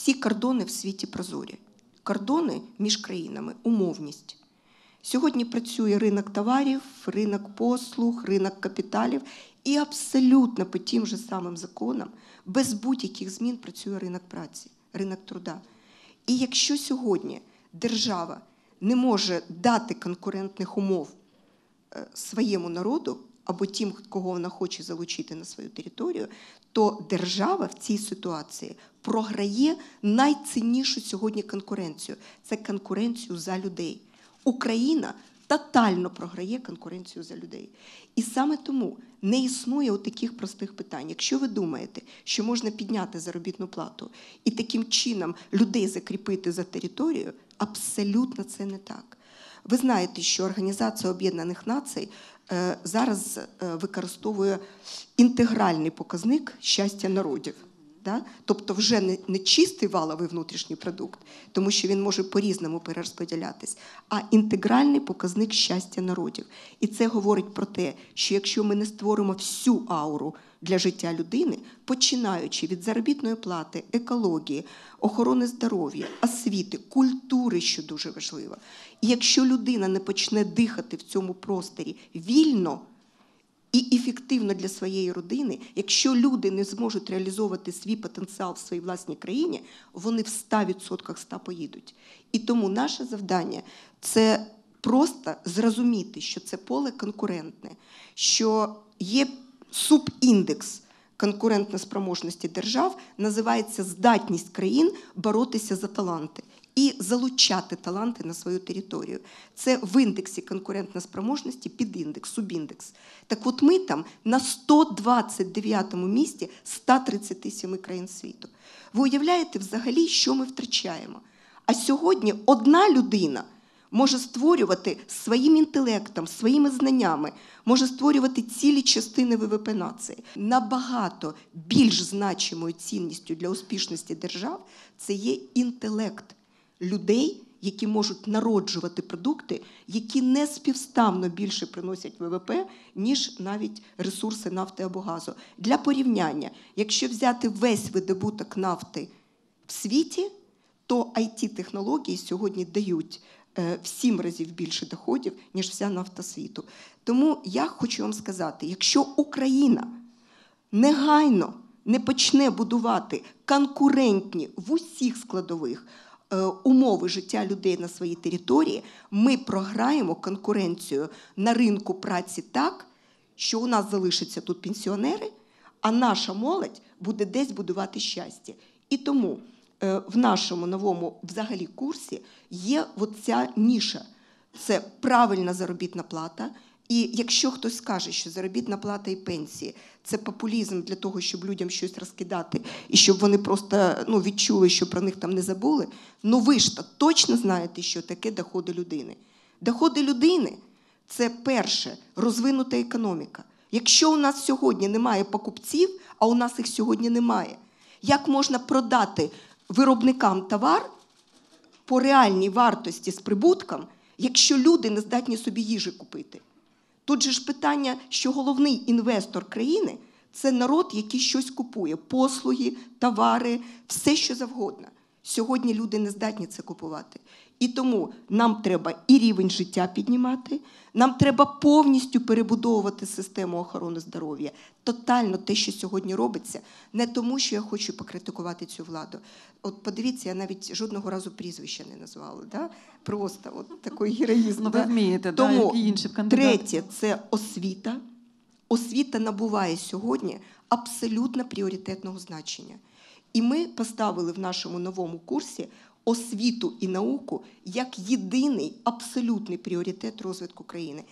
всі кордони в світі прозорі. Кордони між країнами умовність. Сьогодні працює ринок товарів, ринок послуг, ринок капіталів, і абсолютно по тим же самим законам, без будь-яких змін працює ринок праці, ринок труда. І якщо сьогодні держава не може дати конкурентних умов е, своєму народу або тим, кого вона хоче залучити на свою територію, то держава в цій ситуації програє найціннішу сьогодні конкуренцію це конкуренцію за людей. Україна тотально програє конкуренцію за людей. І саме тому не існує таких простих питань. Якщо ви думаєте, що можна підняти заробітну плату і таким чином людей закріпити за територію, абсолютно це не так. Ви знаєте, що Організація Об'єднаних Націй зараз е, використовує інтегральний показник щастя народів. Да? Тобто вже не, не чистий валовий внутрішній продукт, тому що він може по-різному перерозподілятись, а інтегральний показник щастя народів. І це говорить про те, що якщо ми не створимо всю ауру для життя людини, починаючи від заробітної плати, екології, охорони здоров'я, освіти, культури, що дуже важливо, і якщо людина не почне дихати в цьому просторі вільно і ефективно для своєї родини, якщо люди не зможуть реалізовувати свій потенціал в своїй власній країні, вони в 100% 100 поїдуть. І тому наше завдання це просто зрозуміти, що це поле конкурентне, що є субіндекс конкурентноспроможності держав, називається здатність країн боротися за таланти і залучати таланти на свою територію. Це в індексі конкурентноспроможності підіндекс, субіндекс. Так от ми там на 129 му місці 137 країн світу. Ви уявляєте взагалі, що ми втрачаємо? А сьогодні одна людина може створювати своїм інтелектом, своїми знаннями, може створювати цілі частини ВВП нації. Набагато більш значимою цінністю для успішності держав це є інтелект людей, які можуть народжувати продукти, які не співставно більше приносять ВВП, ніж навіть ресурси нафти або газу. Для порівняння, якщо взяти весь видобуток нафти в світі, то it технології сьогодні дають в сім разів більше доходів, ніж вся нафта світу. Тому я хочу вам сказати: якщо Україна негайно не почне будувати конкурентні в усіх складових Е, умови життя людей на своїй території, ми програємо конкуренцію на ринку праці так, що у нас залишаться тут пенсіонери, а наша молодь буде десь будувати щастя. І тому е, в нашому новому взагалі курсі є ця ніша. Це правильна заробітна плата. І якщо хтось скаже, що заробітна плата і пенсії це популізм для того, щоб людям щось розкидати, і щоб вони просто ну, відчули, що про них там не забули, ну ви ж точно знаєте, що таке доходи людини. Доходи людини це перше розвинута економіка. Якщо у нас сьогодні немає покупців, а у нас їх сьогодні немає, як можна продати виробникам товар по реальній вартості з прибутком, якщо люди не здатні собі їжі купити? Тут же ж питання, що головний інвестор країни це народ, який щось купує: послуги, товари, все що завгодно. Сьогодні люди не здатні це купувати. І тому нам треба і рівень життя піднімати, нам треба повністю перебудовувати систему охорони здоров'я. Тотально те, що сьогодні робиться, не тому, що я хочу покритикувати цю владу. От подивіться, я навіть жодного разу прізвища не назвала. Да? Просто от такий героїзм. Ну, ви вмієте, Тому да, і інші третє це освіта. Освіта набуває сьогодні абсолютно пріоритетного значення. І ми поставили в нашому новому курсі освіту і науку як єдиний абсолютний пріоритет розвитку країни.